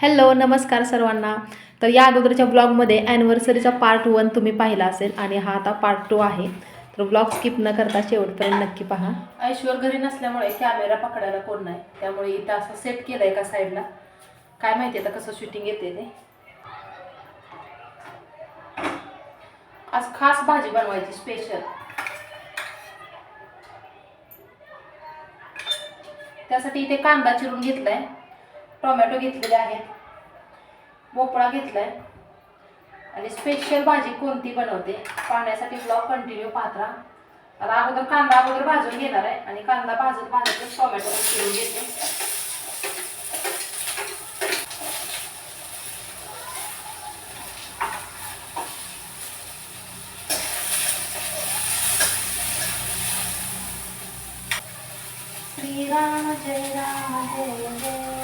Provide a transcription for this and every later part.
Hello नमस्कार सर्वांना. तर या अगोदरच्या ब्लॉगमध्ये ॲनिव्हर्सरीचा पार्ट वन तुम्ही पाहिला असेल आणि हा आता पार्ट टू आहे. तर ब्लॉग स्किप न करता शेवटपर्यंत नक्की पहा. ऐश्वर घरी नसल्यामुळे कॅमेरा पकडायला कोण नाही. त्यामुळे इथं असं सेट केलं आहे का साईडला काय माहिती आता कसं शूटिंग येते ते. आज खास भाजी बनवायची स्पेशल त्यासाठी इथे कांदा चिरून घेतलाय. टोमॅटो घेतलेले आहेत भोपळा घेतलाय. आणि स्पेशल भाजी कोणती बनवते? पाहण्यासाठी ब्लॉग कंटिन्यू पात्रा आता अगोदर कांदा अगोदर भाजून घेणार आहे. आणि कांदा भाजत भाजतच टोमॅटो चिरून घेते. श्रीराम जय राम जय जय.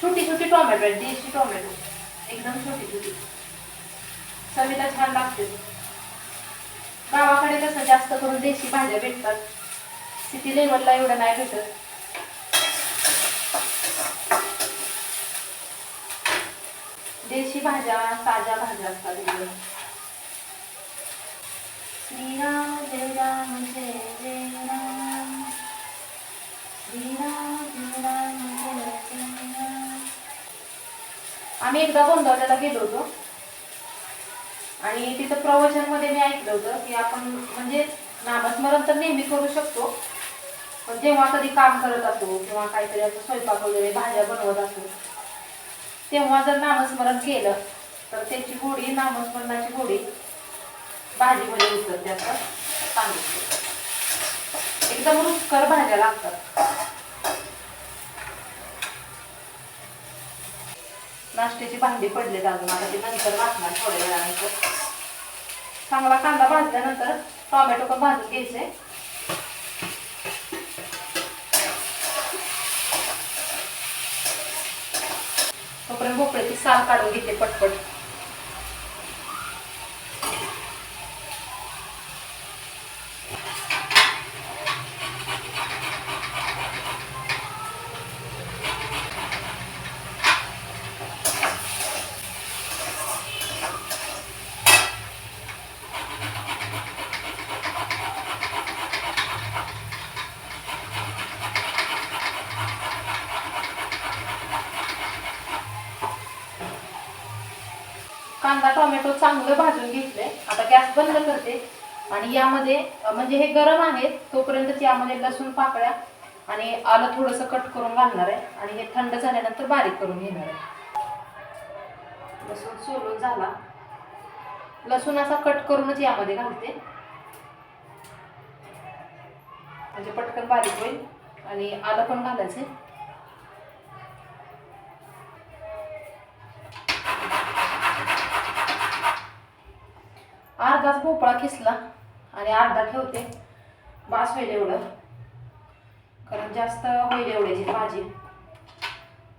छोटी छोटी टोमॅटो आहेत देशी टोमॅटो. एकदम छोटी छोटी. चवीला छान लागते. गावाकडे कसं जास्त करून देशी भाज्या भेटतात. सिटी लेवलला एवढं नाही भेटत. देशी भाज्या ताज्या भाज्या असतात एकदम श्रीराम जय राम जय जय राम श्रीराम जय राम जय जय राम आम्ही एकदा गोंदवल्याला गेलो होतो. आणि तिथं प्रवचनमध्ये मी ऐकलं होतं की आपण म्हणजे नामस्मरण तर नेहमी करू शकतो पण जेव्हा कधी काम करत असो किंवा काहीतरी असं स्वयंपाक वगैरे भाज्या बनवत असो तेव्हा जर नामस्मरण केलं तर त्याची गोडी नामस्मरणाची गोडी भाजीमध्ये उतरते असं सांगितलं. एकदम रुचकर भाज्या लागतात. नाश्त्याची भांडी पडले अजून. आता ते नंतर वाचणार थोड्या वेळानंतर. चांगला कांदा भाजल्यानंतर टोमॅटो पण भाजून घ्यायचे. तोपर्यंत भोपळ्याची साल काढून घेते पटपट. कांदा टोमॅटो चांगलं भाजून घेतलंय. आता गॅस बंद करते. आणि यामध्ये म्हणजे हे गरम आहे तोपर्यंतच यामध्ये लसूण पाकळ्या आणि आलं थोडंसं कट करून घालणार आहे. आणि हे थंड झाल्यानंतर बारीक करून घेणार आहे. लसूण सोलून झाला. लसूण असा कट करूनच यामध्ये घालते. म्हणजे पटकन बारीक होईल. आणि आलं पण घालायचं खिसला आणि अर्धा ठेवते. बास होईल एवढं. कारण जास्त होईल एवढ्याची भाजी.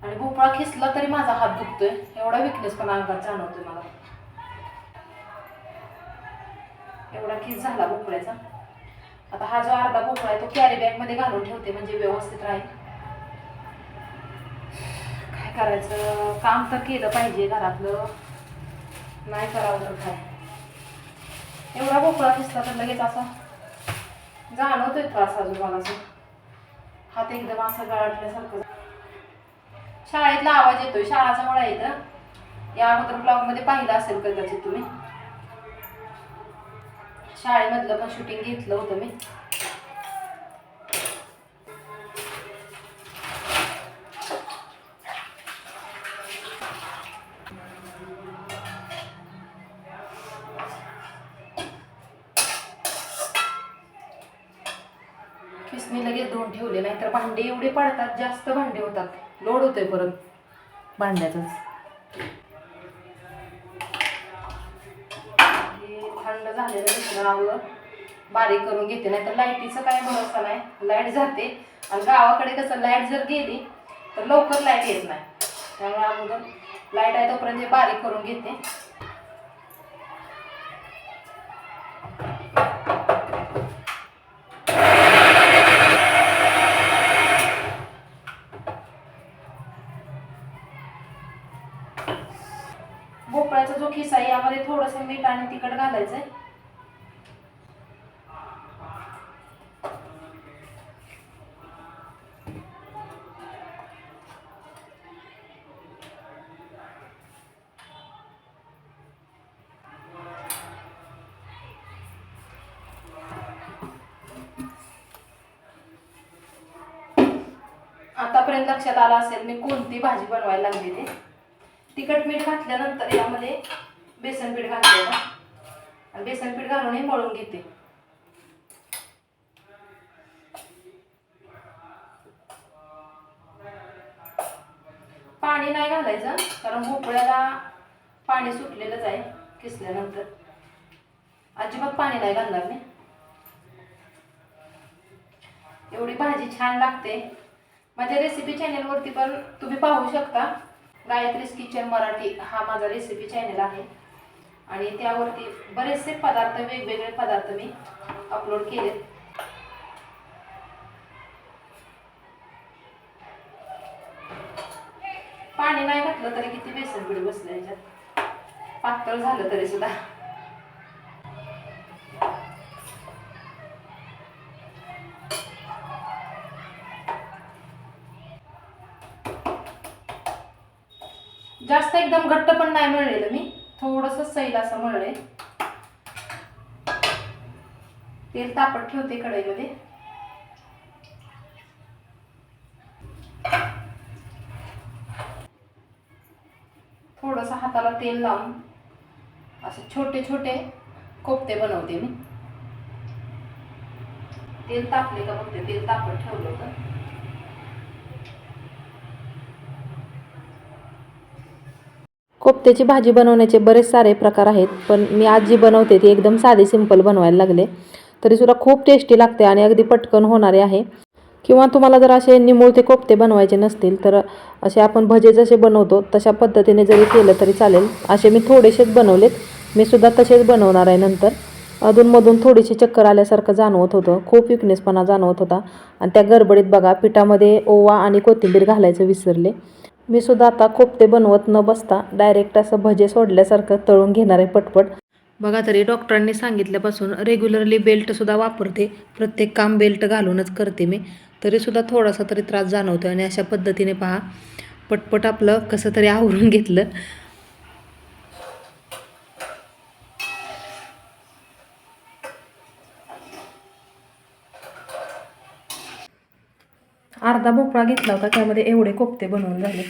आणि भोपळा खिसला तरी माझा हात दुखतोय. एवढा विकनेस पण अंगात जाणवतोय मला. एवढा खिस झाला भोपळ्याचा. आता हा जो अर्धा भोपळा आहे तो कॅरी बॅगमध्ये घालून ठेवते म्हणजे व्यवस्थित राहील. काय करायचं? काम तर केलं पाहिजे घरातलं. नाही करावं तर काय? एवढा भोपळा दिसला तर लगेच असा जाणवतोय त्रास आजूबाजूचा हात एकदम असा गळाटल्यासारखं शाळेतला आवाज येतोय शाळाचा मला येतं या अगोदर ब्लॉगमध्ये पाहिलं असेल कदाचित तुम्ही. शाळेमधलं पण शूटिंग घेतलं होतं मी. मी लगेच धुवून ठेवले नाही तर भांडे एवढे पडतात जास्त भांडे होतात. लोड होतोय परत. भांड्याचाच हे थंड झालेलं मिश्रण बारीक करून घेते नाही तर लाईटीचं काय भरोसा नाही. लाइट जाते. आणि गावाकडे कसं लाइट जर गेली तर लवकर लाइट येत नाही. त्यामुळे अगोदर लाइट आहे तोपर्यंत बारीक करून घेते. भोपळाचा जो खिसा आहे यामध्ये थोडस मीठ आणि तिखट घालायचंय. आतापर्यंत लक्षात आला असेल मी कोणती भाजी बनवायला लागली ते. तिखट मीठ घातल्यानंतर यामध्ये बेसन पीठ घातलेलं आणि बेसन पीठ घालून हे मळून घेते. पाणी नाही घालायचं कारण भोपळ्याला पाणी सुटलेलंच आहे किसल्यानंतर. अजिबात पाणी नाही घालणार मी. एवढी भाजी छान लागते. माझ्या रेसिपी चॅनेलवरती पण तुम्ही पाहू शकता. गायत्रीज किचन मराठी हा माझा रेसिपी चॅनेल आहे. आणि त्यावरती बरेचसे पदार्थ वेगवेगळे पदार्थ मी अपलोड केलेत पाणी नाही घातलं तरी किती बेसन पीठ बसलं याच्यात. पातळ झालं तरी सुद्धा. जास्त एकदम घट्ट पण नाही मळलेलं मी. थोडस सैल असं मळलंय. तेल तापत ठेवते कढईमध्ये. थोडस हाताला तेल लावून असे छोटे छोटे कोफ्ते बनवते मी. तेल तापले का बघते तेल तापत ठेवलं होतं. कोफ्त्याची भाजी बनवण्याचे बरेच सारे प्रकार आहेत पण मी आज जी बनवते ती एकदम साधी सिंपल बनवायला लागले. तरीसुद्धा खूप टेस्टी लागते आणि अगदी पटकन होणारे आहे. किंवा तुम्हाला जर असे निमुळते कोफ्ते बनवायचे नसतील तर असे आपण भजे जसे बनवतो तशा पद्धतीने जरी केलं तरी चालेल. असे मी थोडेसेच बनवलेत. मी सुद्धा तसेच बनवणार आहे नंतर. अधूनमधून थोडीशी चक्कर आल्यासारखं जाणवत होतं. खूप विकनेसपणा जाणवत होता. आणि त्या गडबडीत बघा पिठामध्ये ओवा आणि कोथिंबीर घालायचं विसरले. मी सुद्धा आता कोफ्ते बनवत न बसता डायरेक्ट असं भजे सोडल्यासारखं तळून घेणार आहे पटपट. बघा तरी डॉक्टरांनी सांगितल्यापासून रेग्युलरली बेल्टसुद्धा वापरते. प्रत्येक काम बेल्ट घालूनच करते मी. तरीसुद्धा थोडासा तरी त्रास जाणवतो आणि अशा पद्धतीने पहा पटपट आपलं कसं तरी आवरून घेतलं. अर्धा भोपळा घेतला होता त्यामध्ये एवढे कोफ्ते बनवून झाले.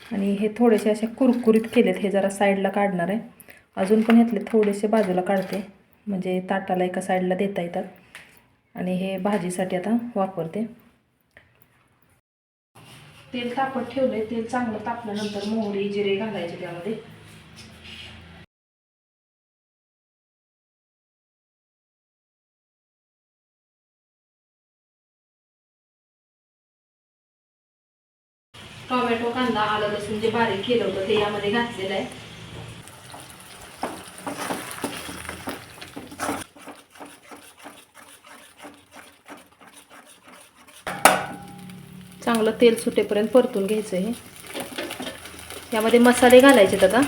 आणि हे थोडेसे असे कुरकुरीत केलेत हे जरा साईडला काढणार आहे. अजून पण ह्यातले थोडेसे बाजूला काढते म्हणजे ताटाला एका साईडला देता येतात. आणि हे भाजीसाठी आता वापरते. तेल तापत ठेवले तेल चांगलं तापल्यानंतर मोहरी जिरे घालायचे त्यामध्ये. टोमॅटो कांदा आलं लसूण जे बारीक केलं होतं ते यामध्ये घातलेलं आहे. चांगलं तेल सुटेपर्यंत परतून घ्यायचं हे. यामध्ये मसाले घालायचे आता.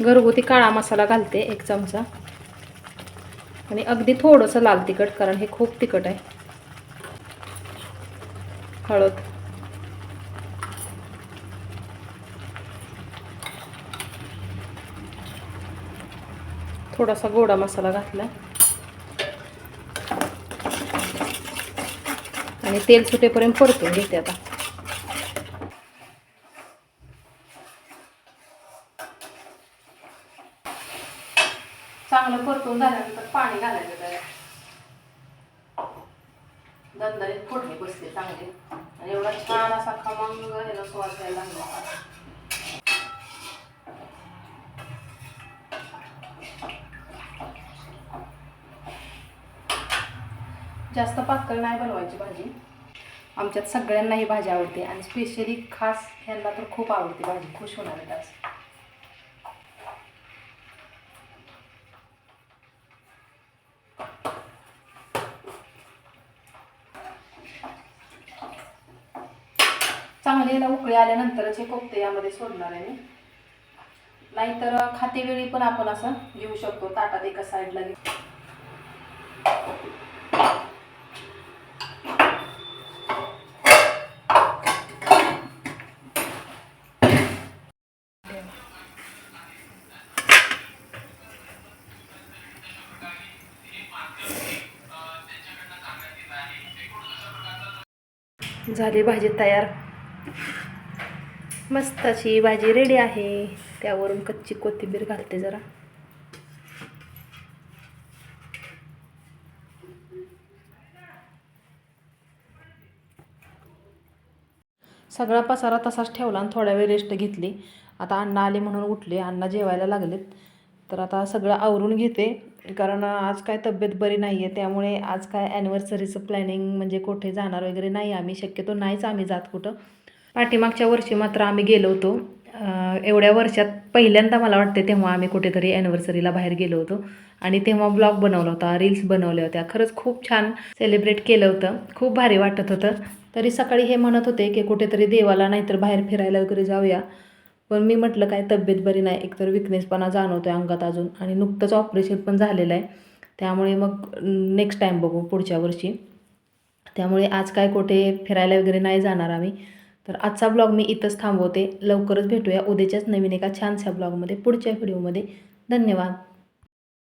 घरगुती काळा मसाला घालते एक चमचा. आणि अगदी थोडंसं लाल तिखट कारण हे खूप तिखट आहे. हळद. थोडासा गोडा मसाला घातला. आणि तेल सुटेपर्यंत परतून घेते आता. चांगलं परतून झाल्यानंतर पाणी घालायचं त्याला दणदणीत फोडणी बसते चांगली. आणि एवढा छान असा खमंग ह्याला स्वाद यायला लागला. जास्त पातळ नाही बनवायची भाजी. आमच्यात सगळ्यांना ही भाजी आवडते आणि स्पेशली खास ह्यांना तर खूप आवडते भाजी. खुश होणार आहे आज चांगले याला उकळी आल्यानंतरच हे कोफ्ते यामध्ये सोडणार आहे मी. नाहीतर खातेवेळी पण आपण असं घेऊ शकतो. ताटात एका साईडला घेऊ झाली भाजी तयार. मस्त अशी भाजी रेडी आहे. त्यावरून कच्ची कोथिंबीर घालते जरा. सगळा पसारा तसाच ठेवला आणि थोड्या वेळ रेस्ट घेतली. आता अण्णा आले म्हणून उठले. अण्णा जेवायला लागलेत. तर आता सगळं आवरून घेते. कारण आज काय तब्येत बरी नाही आहे त्यामुळे आज काय ॲनिव्हर्सरीचं प्लॅनिंग म्हणजे कुठे जाणार वगैरे नाही आम्ही शक्यतो नाहीच आम्ही जात कुठं. पाठीमागच्या वर्षी मात्र आम्ही गेलो होतो. एवढ्या वर्षात पहिल्यांदा मला वाटते तेव्हा आम्ही कुठेतरी ॲनिव्हर्सरीला बाहेर गेलो होतो. आणि तेव्हा ब्लॉग बनवला होता रील्स बनवल्या होत्या. खरंच खूप छान सेलिब्रेट केलं होतं. खूप भारी वाटत होतं. तरी सकाळी हे म्हणत होते की कुठेतरी देवाला नाहीतर बाहेर फिरायला वगैरे जाऊया. पण मी म्हटलं काय तब्येत बरी नाही. एकतर विकनेसपणा जाणवतो आहे अंगात अजून आणि नुकतंच ऑपरेशन पण झालेलं आहे त्यामुळे मग नेक्स्ट टाईम बघू पुढच्या वर्षी. त्यामुळे आज काय कुठे फिरायला वगैरे नाही जाणार आम्ही. तर आजचा ब्लॉग मी इथंच थांबवते. लवकरच भेटूया उद्याच्याच नवीन एका छानशा ब्लॉगमध्ये पुढच्या व्हिडिओमध्ये धन्यवाद.